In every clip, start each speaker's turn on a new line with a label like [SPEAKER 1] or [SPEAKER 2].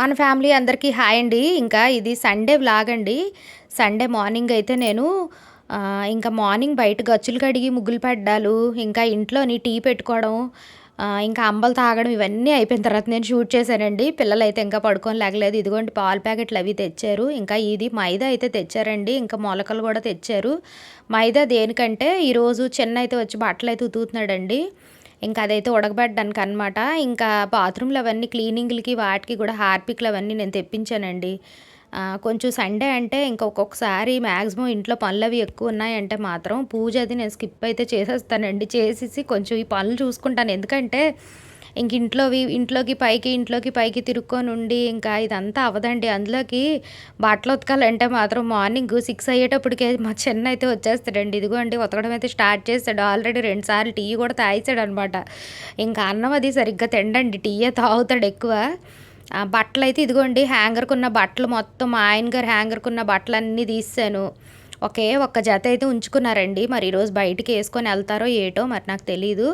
[SPEAKER 1] మన ఫ్యామిలీ అందరికీ హాయ్ అండి. ఇంకా ఇది సండే వ్లాగ్ అండి. సండే మార్నింగ్ అయితే నేను ఇంకా మార్నింగ్ బయట గచ్చులు కడిగి ముగ్గులు పెట్టాలు ఇంకా ఇంట్లోని టీ పెట్టుకోవడం ఇంకా అంబలు తాగడం ఇవన్నీ అయిపోయిన తర్వాత నేను షూట్ చేశానండి. పిల్లలు అయితే ఇంకా పడుకొని లేగలేదు. ఇదిగోండి పాల ప్యాకెట్లు అవి తెచ్చారు. ఇంకా ఇది మైదా అయితే తెచ్చారండి. ఇంకా మొలకలు కూడా తెచ్చారు. మైదా దేనికంటే ఈరోజు చిన్న అయితే వచ్చి బట్టలు అయితే ఉతుకుతున్నాడండి. ఇంకా అదైతే ఉడకబెట్టడానికి అనమాట ఇంకా బాత్రూమ్లు అవన్నీ క్లీనింగ్లకి వాటికి కూడా హార్పిక్లు అవన్నీ నేను తెప్పించానండి. కొంచెం సండే అంటే ఇంకా ఒక్కొక్కసారి మ్యాక్సిమం ఇంట్లో పనులు అవి ఎక్కువ ఉన్నాయంటే మాత్రం పూజ అది నేను స్కిప్ అయితే చేసేస్తానండి. చేసేసి కొంచెం ఈ పనులు చూసుకుంటాను. ఎందుకంటే ఇంక ఇంట్లోవి ఇంట్లోకి పైకి ఇంట్లోకి పైకి తిరుక్కొని ఉండి ఇంకా ఇదంతా అవదండి. అందులోకి బట్టలు ఉతకాలంటే మాత్రం మార్నింగ్ సిక్స్ అయ్యేటప్పటికే మా చిన్న అయితే వచ్చేస్తాడండి. ఇదిగో అండి ఉతకడం అయితే స్టార్ట్ చేస్తాడు. ఆల్రెడీ రెండుసార్లు టీ కూడా తాగేసాడు అనమాట ఇంకా అన్నం అది సరిగ్గా తిండండి టీయే తాగుతాడు ఎక్కువ. బట్టలు అయితే ఇదిగోండి హ్యాంగర్కు ఉన్న బట్టలు మొత్తం మా ఆయన గారు హ్యాంగర్కి ఉన్న బట్టలు అన్నీ తీసాను ఒకే ఒక్క జత అయితే ఉంచుకున్నారండి. మరి ఈరోజు బయటికి వేసుకొని వెళ్తారో ఏటో మరి నాకు తెలీదు.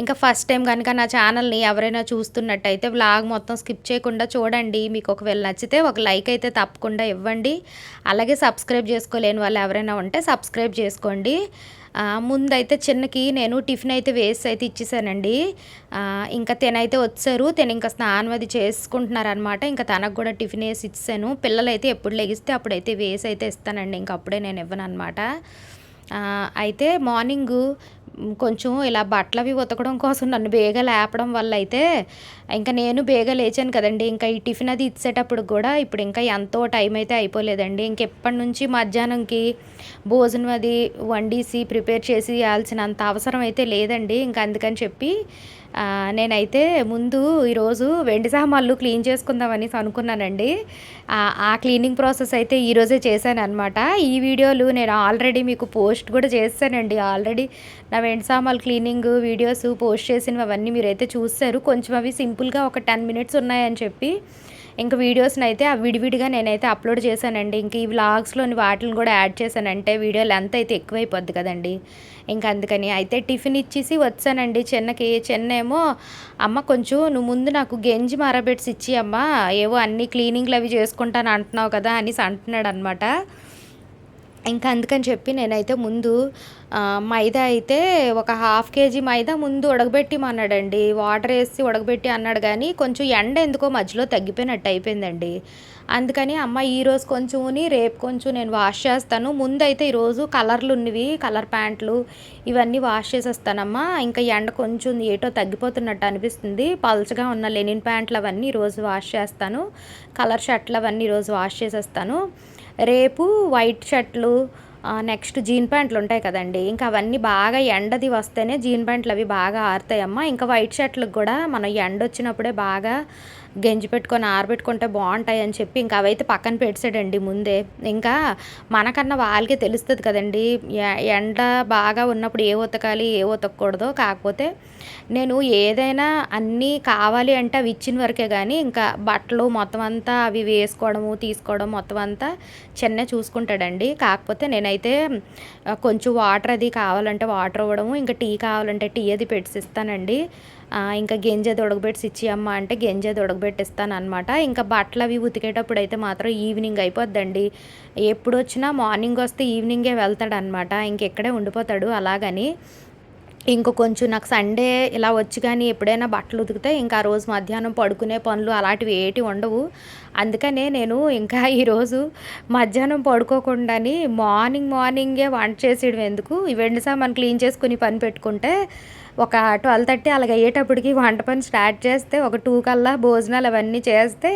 [SPEAKER 1] ఇంకా ఫస్ట్ టైం కనుక నా ఛానల్ని ఎవరైనా చూస్తున్నట్టయితే వ్లాగ్ మొత్తం స్కిప్ చేయకుండా చూడండి. మీకు ఒకవేళ నచ్చితే ఒక లైక్ అయితే తప్పకుండా ఇవ్వండి. అలాగే సబ్స్క్రైబ్ చేసుకోలేని వాళ్ళు ఎవరైనా ఉంటే సబ్స్క్రైబ్ చేసుకోండి. ముందైతే చిన్నకి నేను టిఫిన్ అయితే వేసి అయితే ఇచ్చేసానండి. ఇంకా తినైతే వచ్చారు. తిన ఇంకా స్నానం అది చేసుకుంటున్నారనమాట ఇంకా తనకు కూడా టిఫిన్ వేసి ఇచ్చాను పిల్లలు అయితే ఎప్పుడు లెగిస్తే అప్పుడైతే వేసి అయితే ఇస్తానండి. ఇంక అప్పుడే నేను ఇవ్వను అనమాట అయితే మార్నింగు కొంచెం ఇలా బట్టలు అవి ఉతకడం కోసం నన్ను బేగా లేపడం వల్ల అయితే ఇంకా నేను బేగా లేచాను కదండి. ఇంకా ఈ టిఫిన్ అది ఇచ్చేటప్పుడు కూడా ఇప్పుడు ఇంకా ఎంతో టైం అయితే అయిపోలేదండి. ఇంకెప్పటి నుంచి మధ్యాహ్నంకి భోజనం అది వండేసి ప్రిపేర్ చేసి ఇవ్వాల్సినంత అవసరం అయితే లేదండి. ఇంకా అందుకని చెప్పి నేనైతే ముందు ఈరోజు వెండి సామాన్లు క్లీన్ చేసుకుందామని అనుకున్నానండి. ఆ క్లీనింగ్ ప్రాసెస్ అయితే ఈరోజే చేశాను అనమాట ఈ వీడియోలు నేను ఆల్రెడీ మీకు పోస్ట్ కూడా చేశానండి ఆల్రెడీ నా వెండి సామాన్లు క్లీనింగ్ వీడియోస్ పోస్ట్ చేసినవి అవన్నీ మీరైతే చూస్తారు కొంచెం అవి సింపుల్గా ఒక టెన్ మినిట్స్ ఉన్నాయని చెప్పి ఇంకా వీడియోస్ని అయితే ఆ విడివిడిగా నేనైతే అప్లోడ్ చేశానండి. ఇంక ఈ వ్లాగ్స్లోని వాటిని కూడా యాడ్ చేశానంటే వీడియో లెంత్ అయితే ఎక్కువైపోద్ది కదండి. ఇంకా అందుకని అయితే టిఫిన్ ఇచ్చేసి వచ్చానండి చిన్నకి. చిన్న ఏమో అమ్మ కొంచెం నువ్వు ముందు నాకు గెంజి మరబెట్స్ ఇచ్చి అమ్మ ఏవో అన్ని క్లీనింగ్లు అవి చేసుకుంటాను అంటున్నావు కదా అనేసి అంటున్నాడు అనమాట ఇంకా అందుకని చెప్పి నేనైతే ముందు మైదా అయితే ఒక హాఫ్ కేజీ మైదా ముందు ఉడకబెట్టిమన్నాడండి. వాటర్ వేసి ఉడకబెట్టి అన్నాడు కానీ కొంచెం ఎండ ఎందుకో మధ్యలో తగ్గిపోయినట్టు అయిపోయిందండి. అందుకని అమ్మ ఈరోజు కొంచెం రేపు కొంచెం నేను వాష్ చేస్తాను. ముందైతే ఈరోజు కలర్లు ఉన్నవి కలర్ ప్యాంట్లు ఇవన్నీ వాష్ చేసేస్తానమ్మా. ఇంకా ఎండ కొంచెం ఏటో తగ్గిపోతున్నట్టు అనిపిస్తుంది. పల్చగా ఉన్న లెనిన్ ప్యాంట్లు అవన్నీ ఈరోజు వాష్ చేస్తాను. కలర్ షర్ట్లు అవన్నీ ఈరోజు వాష్ చేసేస్తాను. రేపు వైట్ షర్ట్లు నెక్స్ట్ జీన్ ప్యాంట్లు ఉంటాయి కదండి. ఇంకా అవన్నీ బాగా ఎండది వస్తేనే జీన్ ప్యాంట్లు అవి బాగా ఆరుతాయమ్మా. ఇంకా వైట్ షర్ట్లకు కూడా మనం ఎండ వచ్చినప్పుడే బాగా గెంజి పెట్టుకొని ఆరబెట్టుకుంటే బాగుంటాయి అని చెప్పి ఇంకా అవైతే పక్కన పెట్టాడండి ముందే. ఇంకా మనకన్నా వాళ్ళకే తెలుస్తుంది కదండి. ఎండ బాగా ఉన్నప్పుడు ఏ ఉతకాలి ఏ ఉతకూడదో కాకపోతే నేను ఏదైనా అన్నీ కావాలి అంటే అవి ఇచ్చిన వరకే కానీ ఇంకా బట్టలు మొత్తం అంతా అవి వేసుకోవడము తీసుకోవడం మొత్తం అంతా చిన్న చూసుకుంటాడండి. కాకపోతే నేనైతే కొంచెం వాటర్ అది కావాలంటే వాటర్ ఇవ్వడము ఇంకా టీ కావాలంటే టీ అది పెట్టిస్తానండి ఇంకా గింజది ఉడకబెట్టి ఇచ్చి అమ్మ అంటే గింజది ఉడకబెట్టిస్తాను అనమాట ఇంకా బట్టలు అవి ఉతికేటప్పుడు అయితే మాత్రం ఈవినింగ్ అయిపోద్దండి. ఎప్పుడు వచ్చినా మార్నింగ్ వస్తే ఈవినింగే వెళ్తాడు అనమాట ఇంకెక్కడే ఉండిపోతాడు అలాగని. ఇంక కొంచెం నాకు సండే ఇలా వచ్చి కానీ ఎప్పుడైనా బట్టలు ఉతికితే ఇంకా ఆ రోజు మధ్యాహ్నం పడుకునే పనులు అలాంటివి ఏటి ఉండవు. అందుకనే నేను ఇంకా ఈరోజు మధ్యాహ్నం పడుకోకుండాని మార్నింగ్ మార్నింగే వంట చేసేయడం ఎందుకు? ఈ సార్ మనం క్లీన్ చేసుకుని పని పెట్టుకుంటే ఒక ట్వెల్వ్ థర్టీ అలాగ అయ్యేటప్పటికి వంట పని స్టార్ట్ చేస్తే ఒక టూ కల్లా భోజనాలు అవన్నీ చేస్తే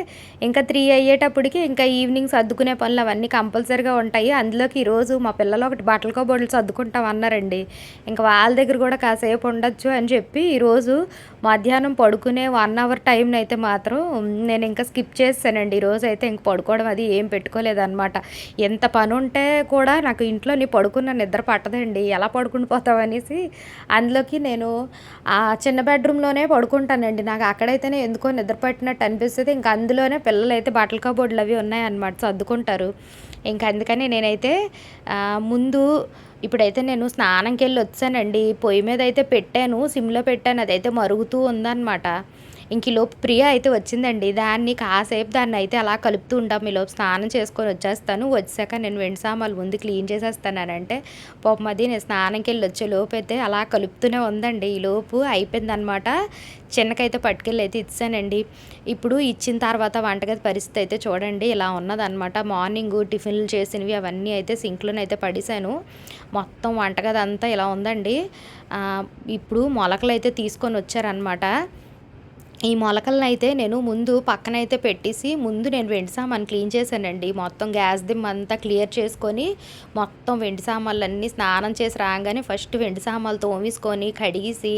[SPEAKER 1] ఇంకా త్రీ అయ్యేటప్పటికి ఇంకా ఈవినింగ్ సర్దుకునే పనులు అవన్నీ కంపల్సరీగా ఉంటాయి. అందులోకి ఈరోజు మా పిల్లలు ఒకటి బట్టల కోబొడ్లు సర్దుకుంటాం అన్నారండి. ఇంకా వాళ్ళ దగ్గర కూడా కాసేపు ఉండొచ్చు అని చెప్పి ఈరోజు మధ్యాహ్నం పడుకునే వన్ అవర్ టైం అయితే మాత్రం నేను ఇంకా స్కిప్ చేస్తానండి ఈరోజు అయితే ఇంక పడుకోవడం అది ఏం పెట్టుకోలేదన్నమాట. ఎంత పని ఉంటే కూడా నాకు ఇంట్లో నీ పడుకున్న నిద్ర పట్టదండి. ఎలా పడుకుని పోతావనేసి అందులోకి నేను ఆ చిన్న బెడ్రూమ్లోనే పడుకుంటానండి. నాకు అక్కడైతేనే ఎందుకో నిద్ర పట్టినట్టు అనిపిస్తుంది. ఇంకా అందులోనే పిల్లలు అయితే బట్టల కబోర్డులు అవి ఉన్నాయన్నమాట సర్దుకుంటారు. ఇంకా అందుకని నేనైతే ముందు ఇప్పుడైతే నేను స్నానంకి వెళ్ళి వచ్చానండి. పొయ్యి మీద అయితే పెట్టాను సిమ్లో పెట్టాను అదైతే మరుగుతూ ఉందన్నమాట. ఇంక ఈలోపు ప్రియ అయితే వచ్చిందండి. దాన్ని కాసేపు దాన్ని అయితే అలా కలుపుతూ ఉంటాం. ఈలోపు స్నానం చేసుకొని వచ్చేస్తాను. వచ్చాక నేను వెండి సామాన్లు ముందు క్లీన్ చేసేస్తానంటే పాపం అది నేను స్నానంకి వెళ్ళి వచ్చే లోపు అయితే అలా కలుపుతూనే ఉందండి. ఈ లోపు అయిపోయిందనమాట. చిన్నకైతే పట్టుకెళ్ళి అయితే ఇచ్చానండి. ఇప్పుడు ఇచ్చిన తర్వాత వంటగది పరిస్థితి అయితే చూడండి. ఇలా ఉన్నదనమాట. మార్నింగ్ టిఫిన్లు చేసినవి అవన్నీ అయితే సింక్లోనైతే పడిశాను. మొత్తం వంటగది అంతా ఇలా ఉందండి. ఇప్పుడు మొలకలు అయితే తీసుకొని వచ్చారనమాట. ఈ మొలకలను అయితే నేను ముందు పక్కనైతే పెట్టేసి ముందు నేను వెండి సామాన్ క్లీన్ చేశానండి. మొత్తం గ్యాస్ దిమ్ అంతా క్లియర్ చేసుకొని మొత్తం వెండి సామాన్లు అన్నీ స్నానం చేసి రాగానే ఫస్ట్ వెండి సామాన్లు తోమేసుకొని కడిగేసి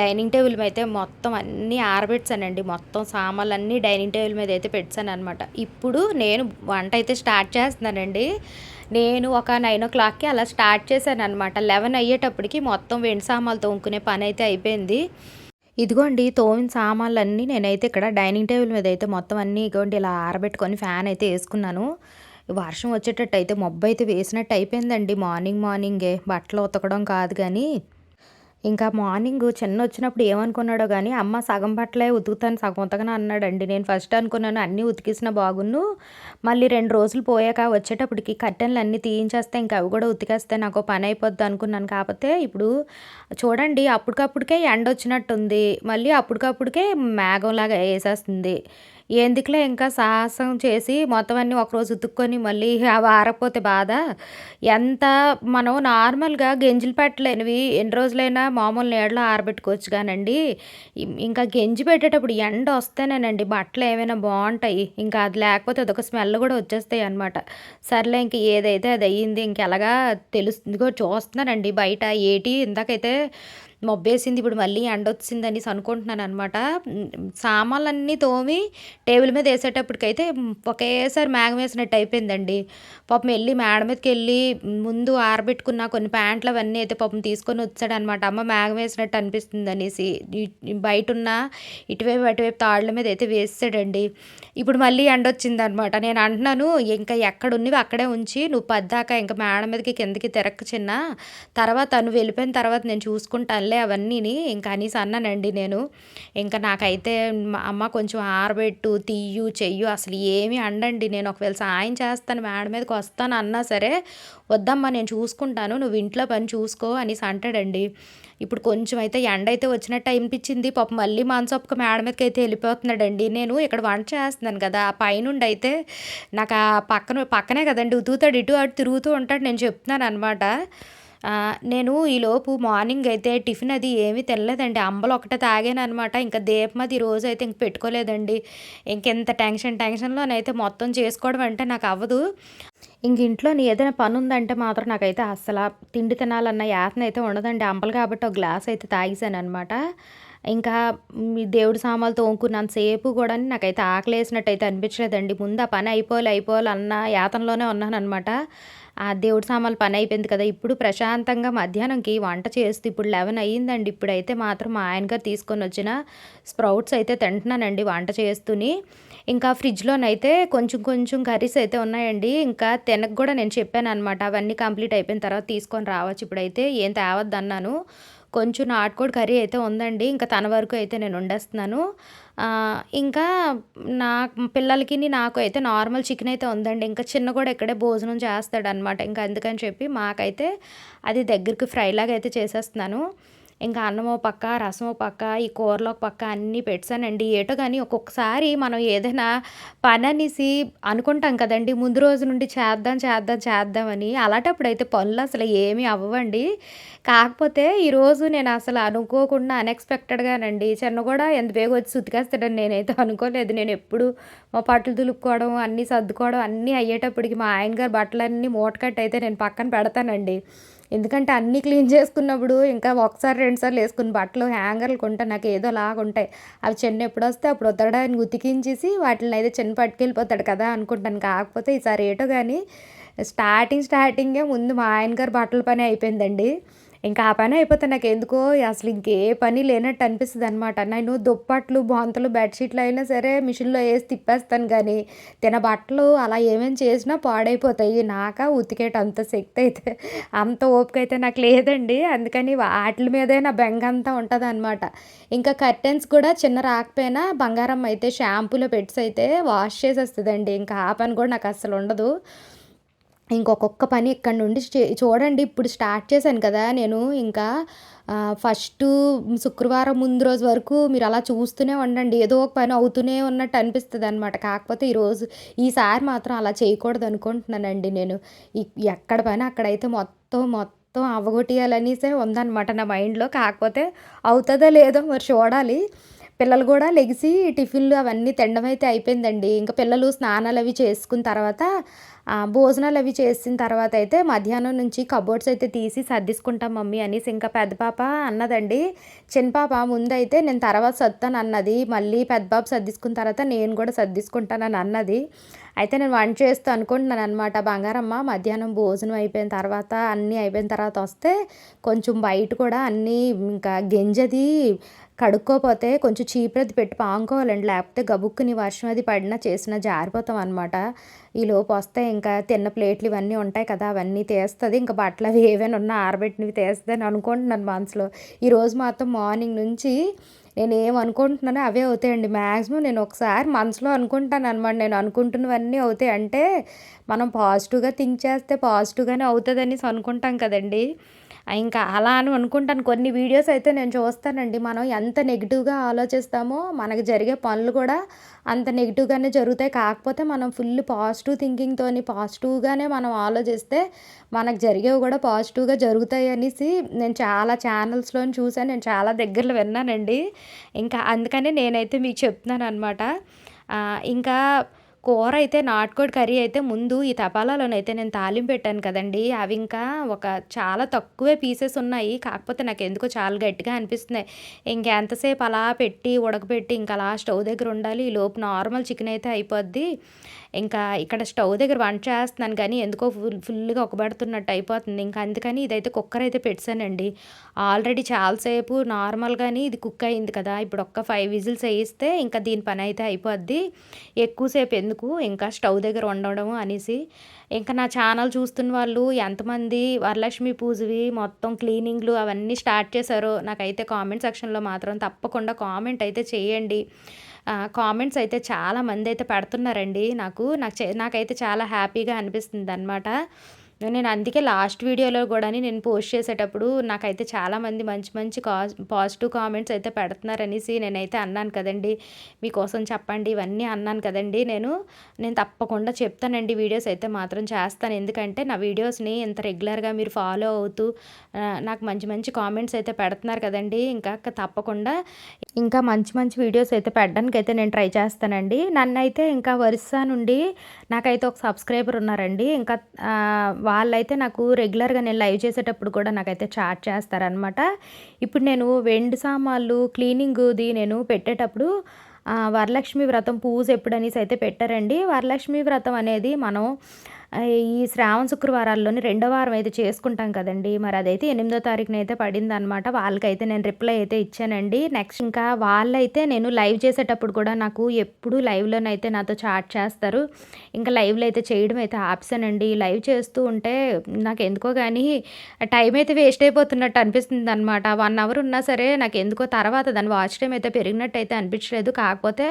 [SPEAKER 1] డైనింగ్ టేబుల్ మీద అయితే మొత్తం అన్నీ ఆరబెట్టానండి. మొత్తం సామాన్లు అన్నీ డైనింగ్ టేబుల్ మీద అయితే పెట్టాను అనమాట ఇప్పుడు నేను వంట అయితే స్టార్ట్ చేస్తున్నానండి. నేను ఒక నైన్ ఓ క్లాక్కి అలా స్టార్ట్ చేశాను అనమాట లెవెన్ అయ్యేటప్పటికి మొత్తం వెండి సామాన్లు తోముకునే పని అయితే అయిపోయింది. ఇదిగోండి తోమిన సామాన్లన్నీ నేనైతే ఇక్కడ డైనింగ్ టేబుల్ మీద అయితే మొత్తం అన్నీ ఇగోండి ఇలా ఆరబెట్టుకొని ఫ్యాన్ అయితే వేసుకున్నాను. వర్షం వచ్చేటట్టు అయితే మబ్బు అయితే వేసినట్టు అయిపోయిందండి. మార్నింగ్ మార్నింగే బట్టలు ఉతకడం కాదు కానీ ఇంకా మార్నింగ్ చిన్న వచ్చినప్పుడు ఏమనుకున్నాడో కానీ అమ్మ సగం బట్టలే ఉతుకుతాను సగం ఉతకను అన్నాడండి. నేను ఫస్ట్ అనుకున్నాను అన్నీ ఉతికేసిన బాగున్ను మళ్ళీ రెండు రోజులు పోయాక వచ్చేటప్పటికి కట్టెన్లు అన్నీ తీయించేస్తే ఇంకా అవి కూడా ఉతికేస్తే నాకు పని అయిపోద్ది అనుకున్నాను. కాకపోతే ఇప్పుడు చూడండి అప్పటికప్పుడికే ఎండ వచ్చినట్టుంది. మళ్ళీ అప్పటికప్పుడికే మేఘంలాగా వేసేస్తుంది. ఎందుకులే ఇంకా సాహసం చేసి మొత్తం అన్నీ ఒకరోజు ఉతుక్కొని మళ్ళీ అవి ఆరకపోతే బాధ. ఎంత మనం నార్మల్గా గెంజులు పెట్టలేనివి ఎన్ని రోజులైనా మామూలు నీడలో ఆరబెట్టుకోవచ్చు కానండి. ఇంకా గెంజి పెట్టేటప్పుడు ఎండ వస్తేనేనండి బట్టలు ఏమైనా బాగుంటాయి. ఇంకా అది లేకపోతే అదొక స్మెల్ కూడా వచ్చేస్తాయి అనమాట సర్లే ఇంక ఏదైతే అది అయ్యింది ఇంకెలాగా తెలుస్తుంది చూస్తున్నానండి బయట ఏటి ఇందాకైతే మొబ్బేసింది ఇప్పుడు మళ్ళీ ఎండ వచ్చిందని అనుకుంటున్నాను అనమాట సామాన్లన్నీ తోమి టేబుల్ మీద వేసేటప్పటికైతే ఒకేసారి మేఘం వేసినట్టు అయిపోయిందండి. పాపం వెళ్ళి మేడ మీదకి వెళ్ళి ముందు ఆరబెట్టుకున్న కొన్ని ప్యాంట్లు అవన్నీ అయితే పాపం తీసుకొని వచ్చాడనమాట అమ్మ మేఘం వేసినట్టు అనిపిస్తుంది అనేసి. బయట ఉన్న ఇటువైపు అటువైపు తాళ్ళ మీద అయితే వేసాడండి. ఇప్పుడు మళ్ళీ ఎండ వచ్చిందనమాట నేను అంటున్నాను ఇంకా ఎక్కడ ఉన్నవి అక్కడే ఉంచి నువ్వు పద్దాక ఇంకా మేడ మీదకి కిందకి తిరక్క చిన్న. తర్వాత నువ్వు వెళ్ళిపోయిన తర్వాత నేను చూసుకుంటాను మళ్ళీ అవన్నీని ఇంకా అనేసి అన్నానండి నేను. ఇంకా నాకైతే అమ్మ కొంచెం ఆరబెట్టు తీయు చెయ్యు అసలు ఏమి అండండి. నేను ఒకవేళ సాయం చేస్తాను మేడ మీదకి వస్తాను అన్నా సరే వద్దమ్మా నేను చూసుకుంటాను నువ్వు ఇంట్లో పని చూసుకో అనేసి అంటాడండి. ఇప్పుడు కొంచెం అయితే ఎండ అయితే వచ్చినట్టు అనిపించింది. పాప మళ్ళీ మాన్సొప్పక మేడ మీదకి అయితే వెళ్ళిపోతున్నాడండి. నేను ఇక్కడ వంట చేస్తున్నాను కదా ఆ పైనుండి అయితే నాకు ఆ పక్కన పక్కనే కదండి ఉతుకుతాడు ఇటు అటు తిరుగుతూ ఉంటాడు నేను చెప్తున్నాను అనమాట నేను ఈలోపు మార్నింగ్ అయితే టిఫిన్ అది ఏమీ తినలేదండి. అంబలు ఒకటే తాగాను అనమాట ఇంకా దీపం అది రోజు అయితే ఇంక పెట్టుకోలేదండి. ఇంకెంత టెన్షన్ టెన్షన్లోనైతే మొత్తం చేసుకోవడం అంటే నాకు అవ్వదు. ఇంక ఇంట్లో ఏదైనా పని ఉందంటే మాత్రం నాకైతే అస్సలు తిండి తినాలన్న యాతన అయితే ఉండదండి. అంబలు కాబట్టి ఒక గ్లాస్ అయితే తాగేసాను అనమాట ఇంకా దేవుడి సామాన్లు తోముకున్నంతసేపు కూడా నాకైతే ఆకలేసినట్టు అయితే అనిపించలేదండి. ముందు ఆ పని అయిపోవాలి అయిపోవాలి అన్న యాతనలోనే ఉన్నాను అనమాట ఆ దేవుడి సామాన్లు పని అయిపోయింది కదా. ఇప్పుడు ప్రశాంతంగా మధ్యాహ్నంకి వంట చేస్తూ ఇప్పుడు లెవెన్ అయ్యిందండి. ఇప్పుడైతే మాత్రం మా ఆయనగారు తీసుకొని వచ్చిన స్ప్రౌట్స్ అయితే తింటున్నానండి వంట చేస్తూని. ఇంకా ఫ్రిడ్జ్లోనైతే కొంచెం కొంచెం కర్రీస్ అయితే ఉన్నాయండి. ఇంకా తినకు కూడా నేను చెప్పాను అనమాట అవన్నీ కంప్లీట్ అయిపోయిన తర్వాత తీసుకొని రావచ్చు. ఇప్పుడైతే ఏం తేవద్దు అన్నాను కొంచెం నాటుకోడి కర్రీ అయితే ఉందండి. ఇంకా తన వరకు అయితే నేను వండేస్తున్నాను ఇంకా నా పిల్లలకి నాకు అయితే నార్మల్ చికెన్ అయితే ఉందండి. ఇంకా చిన్న కూడా ఇక్కడే భోజనం చేస్తాడనమాట ఇంకా అందుకని చెప్పి మాకైతే అది దగ్గరికి ఫ్రైలాగా అయితే చేసేస్తున్నాను. ఇంకా అన్నం ఒక పక్క రసమో పక్క ఈ కూరలో ఒక పక్క అన్నీ పెట్టానండి. ఏటో కానీ ఒక్కొక్కసారి మనం ఏదైనా పని అనేసి అనుకుంటాం కదండి. ముందు రోజు నుండి చేద్దాం చేద్దాం చేద్దామని అలాంటప్పుడు అయితే పనులు అసలు ఏమీ అవ్వండి. కాకపోతే ఈరోజు నేను అసలు అనుకోకుండా అన్ఎక్స్పెక్టెడ్గానండి చిన్న కూడా ఎంత వేగ వచ్చి సుతికేస్తాడని నేనైతే అనుకోలేదు. నేను ఎప్పుడు మా బట్టలు దులుపుకోవడం అన్నీ సర్దుకోవడం అన్నీ అయ్యేటప్పటికి మా ఆయన గారు బట్టలన్నీ మూటకట్టు అయితే నేను పక్కన పెడతానండి. ఎందుకంటే అన్నీ క్లీన్ చేసుకున్నప్పుడు ఇంకా ఒకసారి రెండుసార్లు వేసుకుని బట్టలు హ్యాంగర్లు కొంటే నాకు ఏదో లాగా ఉంటాయి. అవి చిన్న ఎప్పుడు వస్తే అప్పుడు ఉతకడానికి ఉతికించేసి వాటిని అయితే చిన్న పట్టుకెళ్ళిపోతాడు కదా అనుకుంటాను. కాకపోతే ఈసారి ఏటో కానీ స్టార్టింగ్ స్టార్టింగే ముందు మా ఆయన గారు బట్టల పని అయిపోయిందండి. ఇంకా ఆ పని అయిపోతే నాకు ఎందుకో అసలు ఇంకే పని లేనట్టు అనిపిస్తుంది అనమాట నేను దుప్పట్లు బాంతలు బెడ్షీట్లు అయినా సరే మిషన్లో వేసి తిప్పేస్తాను కానీ తిన బట్టలు అలా ఏమేమి చేసినా పాడైపోతాయి. నాక ఉతికేట అంత శక్తి అయితే అంత ఓపిక అయితే నాకు లేదండి. అందుకని వాటి మీదే నా బెంగ అంతా ఉంటుంది అనమాట ఇంకా కర్టెన్స్ కూడా చిన్న రాకపోయినా బంగారం అయితే షాంపూలో పెట్టి అయితే వాష్ చేసేస్తుందండి. ఇంకా ఆ పని కూడా నాకు అసలు ఉండదు. ఇంకొకొక్క పని ఇక్కడ నుండి చూడండి ఇప్పుడు స్టార్ట్ చేశాను కదా నేను. ఇంకా ఫస్ట్ శుక్రవారం ముందు రోజు వరకు మీరు అలా చూస్తూనే ఉండండి. ఏదో ఒక పని అవుతూనే ఉన్నట్టు అనిపిస్తుంది అనమాట కాకపోతే ఈరోజు ఈసారి మాత్రం అలా చేయకూడదు అనుకుంటున్నానండి నేను. ఎక్కడ పని అక్కడైతే మొత్తం మొత్తం అవగొట్టేయాలనేసే ఉందన్నమాట నా మైండ్లో. కాకపోతే అవుతుందో లేదో మరి చూడాలి. పిల్లలు కూడా లెగిసి టిఫిన్లు అవన్నీ తినడం అయితే అయిపోయిందండి. ఇంకా పిల్లలు స్నానాలు అవి చేసుకున్న తర్వాత భోజనాలు అవి చేసిన తర్వాత అయితే మధ్యాహ్నం నుంచి కబోర్డ్స్ అయితే తీసి సర్దిసుకుంటాం మమ్మీ అనేసి ఇంకా పెద్ద పాప అన్నదండి. చిన్న పాప ముందైతే నేను తర్వాత సర్దుతాను అన్నది. మళ్ళీ పెద్ద పాప సర్దిసుకున్న తర్వాత నేను కూడా సర్దిసుకుంటానని అన్నది. అయితే నేను వంట చేస్తూ అనుకుంటున్నాను అనమాట బంగారమ్మ మధ్యాహ్నం భోజనం అయిపోయిన తర్వాత అన్నీ అయిపోయిన తర్వాత వస్తే కొంచెం బయట కూడా అన్నీ ఇంకా గింజది కడుక్కోపోతే కొంచెం చీపురది పెట్టి పాముకోవాలండి. లేకపోతే గబుక్కుని వర్షం అది పడినా చేసినా జారిపోతాం అనమాట ఈ లోపు వస్తే ఇంకా తిన్న ప్లేట్లు ఇవన్నీ ఉంటాయి కదా అవన్నీ తీస్తుంది. ఇంకా బట్టలు అవి ఏవైనా ఉన్నా ఆరబెట్టినవి తీస్తుంది అని అనుకుంటున్నాను మనసులో. ఈరోజు మాత్రం మార్నింగ్ నుంచి నేను ఏమనుకుంటున్నానో అవే అవుతాయండి. మ్యాక్సిమం నేను ఒకసారి మనసులో అనుకుంటాను అనమాట నేను అనుకుంటున్నవన్నీ అవుతాయి. అంటే మనం పాజిటివ్గా థింక్ చేస్తే పాజిటివ్గానే అవుతుంది అనేసి అనుకుంటాం కదండి. ఇంకా అలా అని అనుకుంటాను. కొన్ని వీడియోస్ అయితే నేను చూస్తానండి. మనం ఎంత నెగిటివ్గా ఆలోచిస్తామో మనకు జరిగే పనులు కూడా అంత నెగిటివ్గానే జరుగుతాయి. కాకపోతే మనం ఫుల్ పాజిటివ్ థింకింగ్తో పాజిటివ్గానే మనం ఆలోచిస్తే మనకు జరిగేవి కూడా పాజిటివ్గా జరుగుతాయి అనేసి నేను చాలా ఛానల్స్లో చూసాను నేను చాలా దగ్గరలో విన్నానండి. ఇంకా అందుకనే నేనైతే మీకు చెప్తున్నాను అనమాట ఇంకా కూర అయితే నాటుకోడి కర్రీ అయితే ముందు ఈ తపాలాలోనైతే నేను తాలింపు పెట్టాను కదండి. అవి ఇంకా ఒక చాలా తక్కువే పీసెస్ ఉన్నాయి. కాకపోతే నాకు ఎందుకో చాలా గట్టిగా అనిపిస్తున్నాయి. ఇంకెంతసేపు అలా పెట్టి ఉడకబెట్టి ఇంకా అలా స్టవ్ దగ్గర ఉండాలి. ఈ లోపు నార్మల్ చికెన్ అయితే అయిపోద్ది. ఇంకా ఇక్కడ స్టవ్ దగ్గర వంట చేస్తున్నాను కానీ ఎందుకో ఫుల్ ఫుల్గా ఒకబెడుతున్నట్టు అయిపోతుంది. ఇంకా అందుకని ఇదైతే కుక్కర్ అయితే పెట్టానండి. ఆల్రెడీ చాలాసేపు నార్మల్గానే ఇది కుక్ అయింది కదా. ఇప్పుడు ఒక్క ఫైవ్ విజిల్స్ వేయిస్తే ఇంకా దీని పని అయితే అయిపోద్ది. ఎక్కువసేపు ఎందుకు? ఇంకా స్టవ్ దగ్గర ఉండడం అనేసి. ఇంకా నా ఛానల్ చూస్తున్న వాళ్ళు ఎంతమంది వరలక్ష్మి పూజవి మొత్తం క్లీనింగ్లు అవన్నీ స్టార్ట్ చేశారో నాకైతే కామెంట్ సెక్షన్లో మాత్రం తప్పకుండా కామెంట్ అయితే చేయండి. కామెంట్స్ అయితే చాలా మంది అయితే పెడుతున్నారండి. నాకు నాకు నాకైతే చాలా హ్యాపీగా అనిపిస్తుంది అనమాట నేను అందుకే లాస్ట్ వీడియోలో కూడా నేను పోస్ట్ చేసేటప్పుడు నాకైతే చాలామంది మంచి మంచి కా పాజిటివ్ కామెంట్స్ అయితే పెడుతున్నారనేసి నేనైతే అన్నాను కదండి. మీకోసం చెప్పండి ఇవన్నీ అన్నాను కదండి. నేను నేను తప్పకుండా చెప్తానండి. వీడియోస్ అయితే మాత్రం చేస్తాను. ఎందుకంటే నా వీడియోస్ని ఇంత రెగ్యులర్గా మీరు ఫాలో అవుతూ నాకు మంచి మంచి కామెంట్స్ అయితే పెడుతున్నారు కదండి. ఇంకా తప్పకుండా ఇంకా మంచి మంచి వీడియోస్ అయితే పెట్టడానికి అయితే నేను ట్రై చేస్తానండి. నన్ను అయితే ఇంకా వరుస నుండి నాకైతే ఒక సబ్స్క్రైబర్ ఉన్నారండి. ఇంకా వాళ్ళైతే నాకు రెగ్యులర్గా నేను లైవ్ చేసేటప్పుడు కూడా నాకైతే చాట్ చేస్తారనమాట ఇప్పుడు నేను వెండి సామాన్లు క్లీనింగ్ది నేను పెట్టేటప్పుడు వరలక్ష్మి వ్రతం పూజ ఎప్పుడనేసి అయితే పెట్టారండి. వరలక్ష్మి వ్రతం అనేది మనం ఈ శ్రావణ శుక్రవారాల్లోని రెండో వారం అయితే చేసుకుంటాం కదండి. మరి అదైతే ఎనిమిదో తారీఖున అయితే పడింది అనమాట వాళ్ళకైతే నేను రిప్లై అయితే ఇచ్చానండి. నెక్స్ట్ ఇంకా వాళ్ళైతే నేను లైవ్ చేసేటప్పుడు కూడా నాకు ఎప్పుడు లైవ్లోనైతే నాతో చాట్ చేస్తారు. ఇంకా లైవ్లో అయితే చేయడం అయితే ఆప్షన్ అండి లైవ్ చేస్తూ ఉంటే నాకు ఎందుకో కానీ టైం అయితే వేస్ట్ అయిపోతున్నట్టు అనిపిస్తుంది అనమాట వన్ అవర్ ఉన్నా సరే నాకు ఎందుకో తర్వాత దాని వాచ్ టైం అయితే పెరిగినట్టు అయితే అనిపించలేదు. కాకపోతే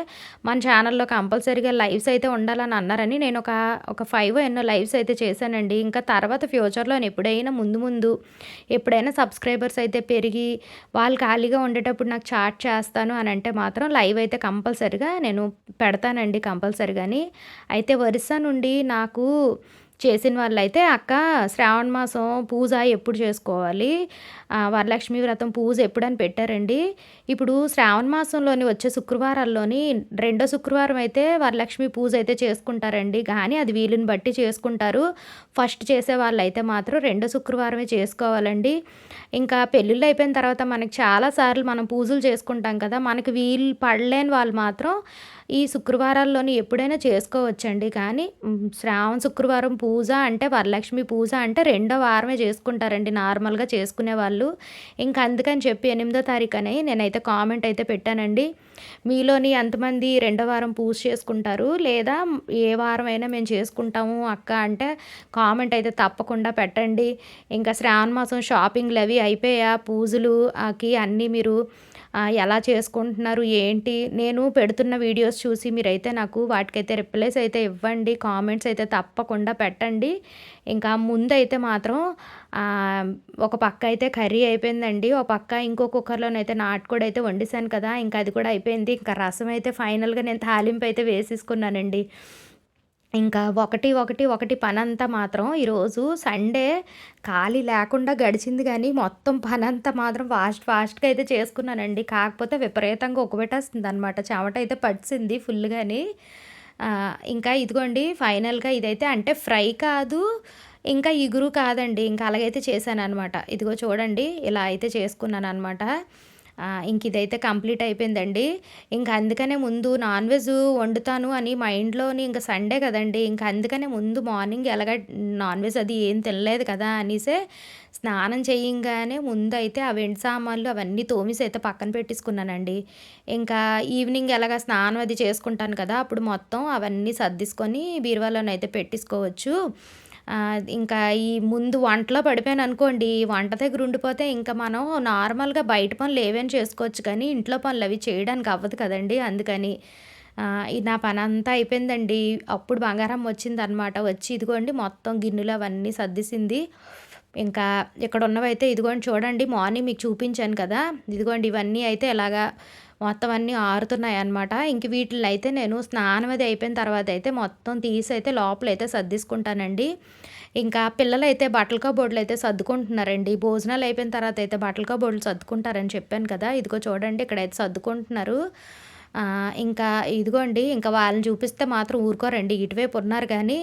[SPEAKER 1] మన ఛానల్లో కంపల్సరీగా లైవ్స్ అయితే ఉండాలని అన్నారని నేను ఒక ఒక ఫైవ్ ఎన్నో లైవ్స్ అయితే చేశానండి. ఇంకా తర్వాత ఫ్యూచర్లో ఎప్పుడైనా ముందు ముందు ఎప్పుడైనా సబ్స్క్రైబర్స్ అయితే పెరిగి వాళ్ళు ఖాళీగా ఉండేటప్పుడు నాకు చాట్ చేస్తాను అని అంటే మాత్రం లైవ్ అయితే కంపల్సరిగా నేను పెడతానండి కంపల్సరిగాని. అయితే వరుస నుండి నాకు చేసిన వాళ్ళైతే అక్క శ్రావణ మాసం పూజ ఎప్పుడు చేసుకోవాలి? వరలక్ష్మి వ్రతం పూజ ఎప్పుడని పెట్టారండి? ఇప్పుడు శ్రావణ మాసంలోని వచ్చే శుక్రవారాల్లోని రెండో శుక్రవారం అయితే వరలక్ష్మి పూజ అయితే చేసుకుంటారండి. కానీ అది వీలుని బట్టి చేసుకుంటారు. ఫస్ట్ చేసే వాళ్ళు అయితే మాత్రం రెండో శుక్రవారమే చేసుకోవాలండి. ఇంకా పెళ్ళిళ్ళు అయిపోయిన తర్వాత మనకి చాలాసార్లు మనం పూజలు చేసుకుంటాం కదా మనకి వీలు పడలేని వాళ్ళు మాత్రం ఈ శుక్రవారాల్లోని ఎప్పుడైనా చేసుకోవచ్చండి కానీ శ్రావణ శుక్రవారం పూజ అంటే వరలక్ష్మి పూజ అంటే రెండో వారమే చేసుకుంటారండి నార్మల్‌గా చేసుకునే వాళ్ళు ఇంక అందుకని చెప్పి ఎనిమిదో తారీఖు అని నేనైతే కామెంట్ అయితే పెట్టానండి. మీలోని ఎంతమంది రెండో వారం పూజ చేసుకుంటారు? లేదా ఏ వారం అయినా మేము చేసుకుంటాము అక్క అంటే కామెంట్ అయితే తప్పకుండా పెట్టండి. ఇంకా శ్రావణ మాసం షాపింగ్లు అవి అయిపోయా? పూజలు ఆకి అన్నీ మీరు ఎలా చేసుకుంటున్నారు? ఏంటి? నేను పెడుతున్న వీడియోస్ చూసి మీరైతే నాకు వాటికైతే రిప్లైస్ అయితే ఇవ్వండి. కామెంట్స్ అయితే తప్పకుండా పెట్టండి. ఇంకా ముందైతే మాత్రం ఒక పక్క అయితే కర్రీ అయిపోయిందండి. ఒక పక్క ఇంకో కుక్కర్‌లోనైతే నాటుకోడి అయితే వండేసాను కదా! ఇంకా అది కూడా అయిపోయింది. ఇంకా రసం అయితే ఫైనల్‌గా నేను తాలింపు అయితే వేసేసుకున్నానండి. ఇంకా ఒకటి, ఒకటి, ఒకటి పనంతా మాత్రం ఈరోజు సండే ఖాళీ లేకుండా గడిచింది కానీ మొత్తం పనంతా మాత్రం ఫాస్ట్ ఫాస్ట్‌గా అయితే చేసుకున్నానండి. కాకపోతే విపరీతంగా ఉక్కబెట్టేస్తుందనమాట. చెమట అయితే పడిచింది ఫుల్‌గాని. ఇంకా ఇదిగోండి ఫైనల్‌గా ఇదైతే అంటే ఫ్రై కాదు, ఇంకా ఇగురు కాదండి. ఇంకా అలాగైతే చేశాను అనమాట ఇదిగో చూడండి ఇలా అయితే చేసుకున్నాను అనమాట ఇంక ఇదైతే కంప్లీట్ అయిపోయిందండి. ఇంక అందుకనే ముందు నాన్ వెజ్ వండుతాను అని మైండ్‌లోని ఇంక సండే కదండి ఇంక అందుకనే ముందు మార్నింగ్ ఎలాగ నాన్ వెజ్ అది ఏం తినలేదు కదా! అనేసే స్నానం చేయంగానే ముందు అయితే ఆ వెండి సామాన్లు అవన్నీ తోమిసి అయితే పక్కన పెట్టేసుకున్నానండి. ఇంకా ఈవినింగ్ ఎలాగ స్నానం అది చేసుకుంటాను కదా! అప్పుడు మొత్తం అవన్నీ సర్దిసుకొని బీరువాలోనైతే పెట్టేసుకోవచ్చు. ఇంకా ఈ ముందు వంటలో పడిపోయాను అనుకోండి వంట దగ్గర ఉండిపోతే ఇంకా మనం నార్మల్‌గా బయట పనులు ఏవైనా చేసుకోవచ్చు కానీ, ఇంట్లో పనులు అవి చేయడానికి అవ్వదు కదండి అందుకని. నా పని అంతా అయిపోయిందండి. అప్పుడు బంగారమ్మ వచ్చిందనమాట. వచ్చి ఇదిగోండి మొత్తం గిన్నెలు అవన్నీ సర్దిసింది ఇంకా ఇక్కడ ఉన్నవైతే ఇదిగోండి చూడండి మార్నింగ్ మీకు చూపించాను కదా! ఇదిగోండి ఇవన్నీ అయితే ఇలాగా మొత్తం అన్నీ ఆరుతున్నాయి అనమాట ఇంక వీటిలనైతే నేను స్నానం అది అయిపోయిన తర్వాత అయితే మొత్తం తీసి అయితే లోపల లోపలైతే సర్దిసుకుంటానండి ఇంకా పిల్లలైతే బట్టల కబోర్డులు అయితే సర్దుకుంటున్నారండి. భోజనాలు అయిపోయిన తర్వాత అయితే బట్టల కబోర్డులు సర్దుకుంటారని చెప్పాను కదా! ఇదిగో చూడండి ఇక్కడైతే సర్దుకుంటున్నారు. ఇంకా ఇదిగోండి ఇంకా వాళ్ళని చూపిస్తే మాత్రం ఊరుకోరండి. ఇటువైపు ఉన్నారు కానీ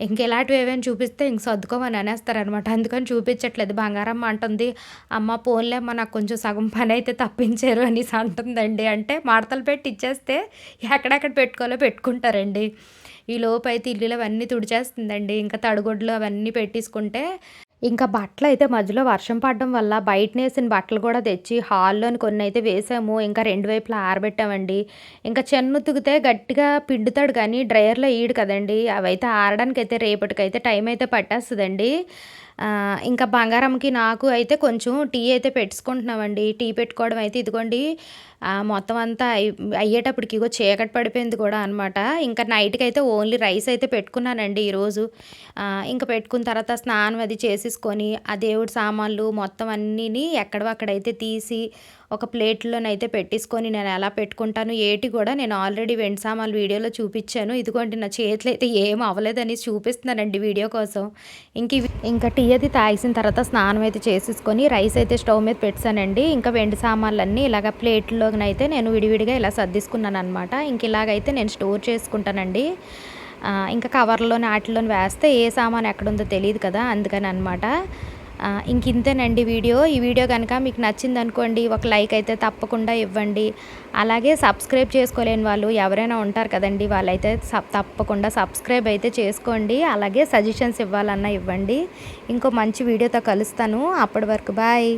[SPEAKER 1] ఇంక ఇలాంటివి ఏవైనా చూపిస్తే ఇంక సర్దుకోమని అనేస్తారనమాట. అందుకని చూపించట్లేదు. బంగారమ్మ అంటుంది, "అమ్మ పోన్లేమ్మా నాకు కొంచెం సగం పని అయితే తప్పించారు" అనేసి అంటుందండి. అంటే మడతలు పెట్టి ఇచ్చేస్తే ఎక్కడెక్కడ పెట్టుకోవాలో పెట్టుకుంటారండి. ఈ లోపైతే ఇల్లులు అవన్నీ తుడిచేస్తుందండి. ఇంకా తడిగొడ్లు అవన్నీ పెట్టేసుకుంటే ఇంకా బట్టలు అయితే మధ్యలో వర్షం పడడం వల్ల బయటనేసిన బట్టలు కూడా తెచ్చి హాల్లోని కొన్ని అయితే వేసాము. ఇంకా రెండు వైపులా ఆరబెట్టామండి. ఇంకా చెన్ను ఉతికితే గట్టిగా పిండుతాడు కానీ డ్రైయర్‌లో ఈడు కదండి అవైతే ఆరడానికైతే రేపటికైతే టైం అయితే పట్టేస్తుందండి ఇంకా బంగారంకి నాకు అయితే కొంచెం టీ అయితే పెట్టుకుంటున్నామండి టీ పెట్టుకోవడం అయితే ఇదిగోండి మొత్తం అంతా అయ్యేటప్పటికి ఇగో చీకటి పడిపోయింది కూడా అనమాట. ఇంకా నైట్కి అయితే ఓన్లీ రైస్ అయితే పెట్టుకున్నానండి ఈరోజు. ఇంకా పెట్టుకున్న తర్వాత స్నానం అది చేసి చేసేసుకొని, ఆ దేవుడి సామాన్లు మొత్తం అన్నీని ఎక్కడివి అక్కడైతే తీసి ఒక ప్లేట్‌లోనైతే పెట్టేసుకొని నేను ఎలా పెట్టుకుంటాను ఏటి కూడా నేను ఆల్రెడీ వెండి సామాన్లు వీడియోలో చూపించాను ఇదిగోండి నా చేతులు అయితే ఏం అవ్వలేదని చూపిస్తున్నానండి వీడియో కోసం. ఇంక ఇంకా టీ అది తాగిసిన తర్వాత స్నానం అయితే చేసేసుకొని రైస్ అయితే స్టవ్ మీద పెట్టానండి ఇంకా వెండి సామాన్లన్నీ ఇలాగ ప్లేట్‌లోనైతే నేను విడివిడిగా ఇలా సర్దిసుకున్నాను అనమాట ఇంక ఇలాగైతే నేను స్టోర్ చేసుకుంటానండి. ఇంకా కవర్‌లోని వాటిలోని వేస్తే ఏ సామాను ఎక్కడుందో తెలియదు కదా! అందుకని అనమాట ఇంక ఇంతేనండి వీడియో. ఈ వీడియో కనుక మీకు నచ్చింది అనుకోండి ఒక లైక్ అయితే తప్పకుండా ఇవ్వండి. అలాగే సబ్స్క్రైబ్ చేసుకోలేని వాళ్ళు ఎవరైనా ఉంటారు కదండీ! వాళ్ళైతే సబ్ తప్పకుండా సబ్స్క్రైబ్ అయితే చేసుకోండి. అలాగే సజెషన్స్ ఇవ్వాలన్నా ఇవ్వండి. ఇంకో మంచి వీడియోతో కలుస్తాను. అప్పటి వరకు బాయ్.